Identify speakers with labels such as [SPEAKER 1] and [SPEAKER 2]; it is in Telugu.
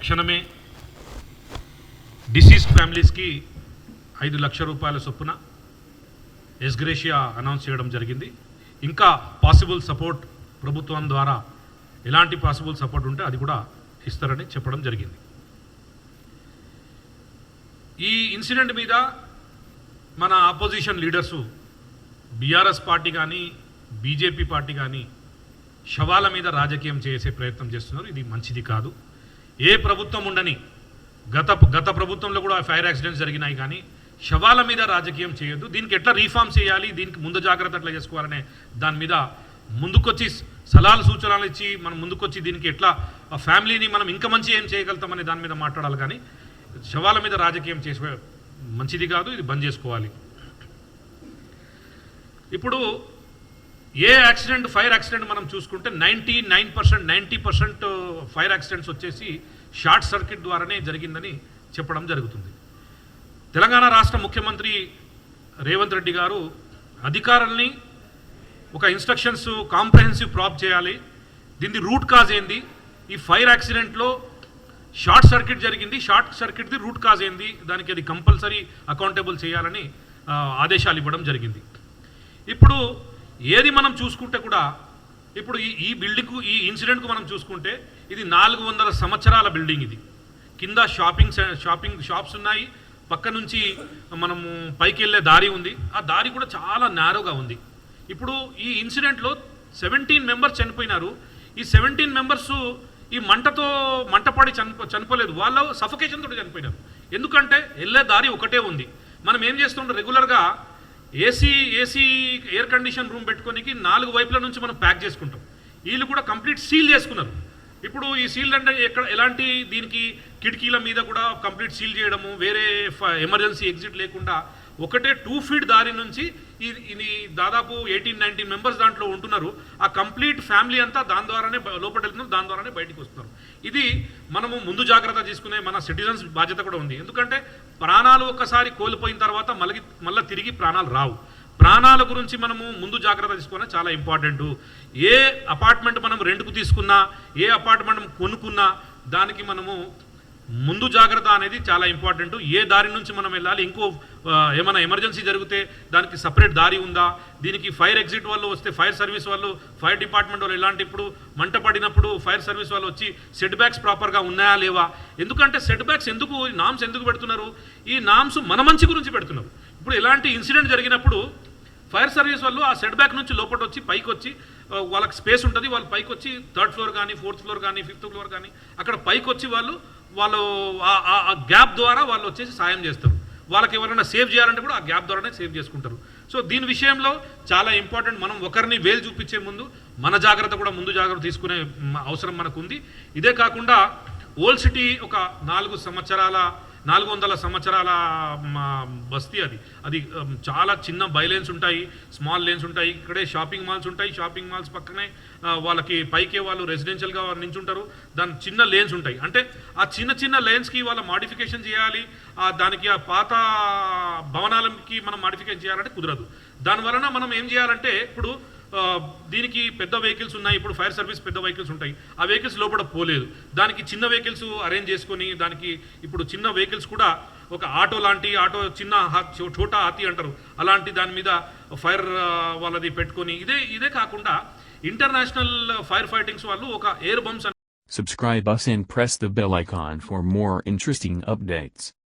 [SPEAKER 1] తక్షణమే డిసీజ్డ్ ఫ్యామిలీస్కి ఐదు లక్షల రూపాయల చొప్పున ఎస్గ్రేషియా అనౌన్స్ చేయడం జరిగింది. ఇంకా పాసిబుల్ సపోర్ట్ ప్రభుత్వం ద్వారా ఎలాంటి పాసిబుల్ సపోర్ట్ ఉంటే అది కూడా ఇస్తారని చెప్పడం జరిగింది. ఈ ఇన్సిడెంట్ మీద మన ఆపోజిషన్ లీడర్సు బీఆర్ఎస్ పార్టీ కానీ బీజేపీ పార్టీ కానీ శవాల మీద రాజకీయం చేసే ప్రయత్నం చేస్తున్నారు. ఇది మంచిది కాదు. ఏ ప్రభుత్వం ఉండని గత గత ప్రభుత్వంలో కూడా ఫైర్ యాక్సిడెంట్స్ జరిగినాయి కానీ శవాల మీద రాజకీయం చేయొద్దు. దీనికి ఎట్లా రీఫార్మ్ చేయాలి? దీనికి ముందు జాగ్రత్త ఎట్లా చేసుకోవాలనే దాని మీద ముందుకొచ్చి సలహాలు సూచనలు ఇచ్చి మనం ముందుకొచ్చి దీనికి ఎట్లా ఆ ఫ్యామిలీని మనం ఇంకా మంచి ఏం చేయగలుగుతామనే దాని మీద మాట్లాడాలి కానీ శవాల మీద రాజకీయం చేసే మంచిది కాదు ఇది బంద్ చేసుకోవాలి. ఇప్పుడు ఏ యాక్సిడెంట్ ఫైర్ యాక్సిడెంట్ మనం చూసుకుంటే ninety nine percent ninety percent fire accidents వచ్చేసి షార్ట్ సర్క్యూట్ ద్వారానే జరిగిందని చెప్పడం జరుగుతుంది. తెలంగాణ రాష్ట్ర ముఖ్యమంత్రి రేవంత్ రెడ్డి గారు అధికారుల్ని ఒక ఇన్స్ట్రక్షన్స్ కాంప్రహెన్సివ్ ప్రాప్ చేయాలి. దీని రూట్ కాజ్ ఏంది? ఈ ఫైర్ యాక్సిడెంట్లో షార్ట్ సర్క్యూట్ జరిగింది షార్ట్ సర్క్యూట్ది రూట్ కాజ్ ఏంది? దానికి అది కంపల్సరీ అకౌంటబుల్ చేయాలని ఆదేశాలు ఇవ్వడం జరిగింది. ఇప్పుడు ఏది మనం చూసుకుంటే కూడా ఇప్పుడు ఈ ఈ బిల్డింగ్కు ఈ ఇన్సిడెంట్కు మనం చూసుకుంటే ఇది నాలుగు వందల సంవత్సరాల బిల్డింగ్ ఇది. కింద షాపింగ్ షాపింగ్ షాప్స్ ఉన్నాయి. పక్క నుంచి మనము పైకి వెళ్ళే దారి ఉంది. ఆ దారి కూడా చాలా నేరోగా ఉంది. ఇప్పుడు ఈ ఇన్సిడెంట్లో సెవెంటీన్ మెంబర్స్ చనిపోయినారు. ఈ సెవెంటీన్ మెంబర్స్ ఈ మంటతో మంటపాడి చనిపో చనిపోలేదు. వాళ్ళు సఫకేషన్తో చనిపోయినారు. ఎందుకంటే వెళ్ళే దారి ఒకటే ఉంది. మనం ఏం చేస్తుంటాం? రెగ్యులర్గా AC AC air condition room పెట్టుకోనికి నాలుగు వైపుల నుంచి మనం ప్యాక్ చేసుకుంటాం. వీళ్ళు కూడా కంప్లీట్ సీల్ చేసుకున్నారు. ఇప్పుడు ఈ సీల్ అంటే ఎక్కడ ఎలాంటి దీనికి కిటికీల మీద కూడా కంప్లీట్ సీల్ చేయడము వేరే ఎమర్జెన్సీ ఎగ్జిట్ లేకుండా ఒకటే టూ ఫీట్ దారి నుంచి ఇది దాదాపు ఎయిటీన్ నైన్టీన్ మెంబర్స్ దాంట్లో ఉంటున్నారు. ఆ కంప్లీట్ ఫ్యామిలీ అంతా దాని ద్వారానే లోపల వెళ్తున్నారు దాని ద్వారానే బయటకు వస్తున్నారు. ఇది మనము ముందు జాగ్రత్త తీసుకునే మన సిటిజన్స్ బాధ్యత కూడా ఉంది. ఎందుకంటే ప్రాణాలు ఒక్కసారి కోల్పోయిన తర్వాత మళ్ళీ మళ్ళీ తిరిగి ప్రాణాలు రావు. ప్రాణాల గురించి మనము ముందు జాగ్రత్త తీసుకోవడం చాలా ఇంపార్టెంట్. ఏ అపార్ట్మెంట్ మనం రెంట్కు తీసుకున్నా ఏ అపార్ట్మెంట్ కొనుక్కున్నా దానికి మనము ముందు జాగ్రత్త అనేది చాలా ఇంపార్టెంట్. ఏ దారి నుంచి మనం వెళ్ళాలి ఇంకో ఏమైనా ఎమర్జెన్సీ జరిగితే దానికి సపరేట్ దారి ఉందా? దీనికి ఫైర్ ఎగ్జిట్ వాళ్ళు వస్తే ఫైర్ సర్వీస్ వాళ్ళు ఫైర్ డిపార్ట్మెంట్ వాళ్ళు ఎలాంటి ఇప్పుడు మంట పడినప్పుడు ఫైర్ సర్వీస్ వాళ్ళు వచ్చి సెట్ బ్యాక్స్ ప్రాపర్గా ఉన్నాయా లేవా? ఎందుకంటే సెట్ బ్యాక్స్ ఎందుకు ఈ నామ్స్ ఎందుకు పెడుతున్నారు? ఈ నామ్స్ మన మంచి గురించి పెడుతున్నారు. ఇప్పుడు ఎలాంటి ఇన్సిడెంట్ జరిగినప్పుడు ఫైర్ సర్వీస్ వాళ్ళు ఆ సెట్ బ్యాక్ నుంచి లోపల వచ్చి పైకి వచ్చి వాళ్ళకి స్పేస్ ఉంటుంది వాళ్ళు పైకి వచ్చి థర్డ్ ఫ్లోర్ కానీ ఫోర్త్ ఫ్లోర్ కానీ ఫిఫ్త్ ఫ్లోర్ కానీ అక్కడ పైకి వచ్చి వాళ్ళు వాళ్ళు ఆ- గ్యాప్ ద్వారా వాళ్ళు వచ్చేసి సాయం చేస్తారు. వాళ్ళకి ఎవరైనా సేవ్ చేయాలంటే కూడా ఆ గ్యాప్ ద్వారానే సేవ్ చేసుకుంటారు. సో దీని విషయంలో చాలా ఇంపార్టెంట్ మనం ఒకరిని వేలు చూపించే ముందు మన జాగ్రత్త కూడా ముందు జాగ్రత్త తీసుకునే అవసరం మనకు ఉంది ఇదే కాకుండా ఓల్డ్ సిటీ ఒక నాలుగు సంవత్సరాల నాలుగు వందల సంవత్సరాల మా బస్తీ అది. అది చాలా చిన్న బైలేన్స్ ఉంటాయి స్మాల్ లేన్స్ ఉంటాయి. ఇక్కడే షాపింగ్ మాల్స్ ఉంటాయి. షాపింగ్ మాల్స్ పక్కనే వాళ్ళకి పైకే వాళ్ళు రెసిడెన్షియల్గా నించుంటారు. దాని చిన్న లేన్స్ ఉంటాయి. అంటే ఆ చిన్న చిన్న లేన్స్కి వాళ్ళ మాడిఫికేషన్ చేయాలి. ఆ దానికి ఆ పాత భవనాలకి మనం మాడిఫికేషన్ చేయాలంటే కుదరదు. దాని వలన మనం ఏం చేయాలంటే ఇప్పుడు దీనికి పెద్ద వెహికల్స్ ఉన్నాయి. ఇప్పుడు ఫైర్ సర్వీస్ పెద్ద వెహికల్స్ ఉంటాయి. ఆ వెహికల్స్ లోపల పోలేదు. దానికి చిన్న వెహికల్స్ అరేంజ్ చేసుకొని దానికి ఇప్పుడు చిన్న వెహికల్స్ కూడా ఒక ఆటో లాంటి ఆటో చిన్న హా- చోటా హాతీ అంటారు. అలాంటి దాని మీద ఫైర్ వాళ్ళది పెట్టుకొని ఇదే ఇదే కాకుండా ఇంటర్నేషనల్ ఫైర్ ఫైటింగ్స్ వాళ్ళు ఒక air bumps
[SPEAKER 2] Subscribe us and press the bell icon for more interesting updates.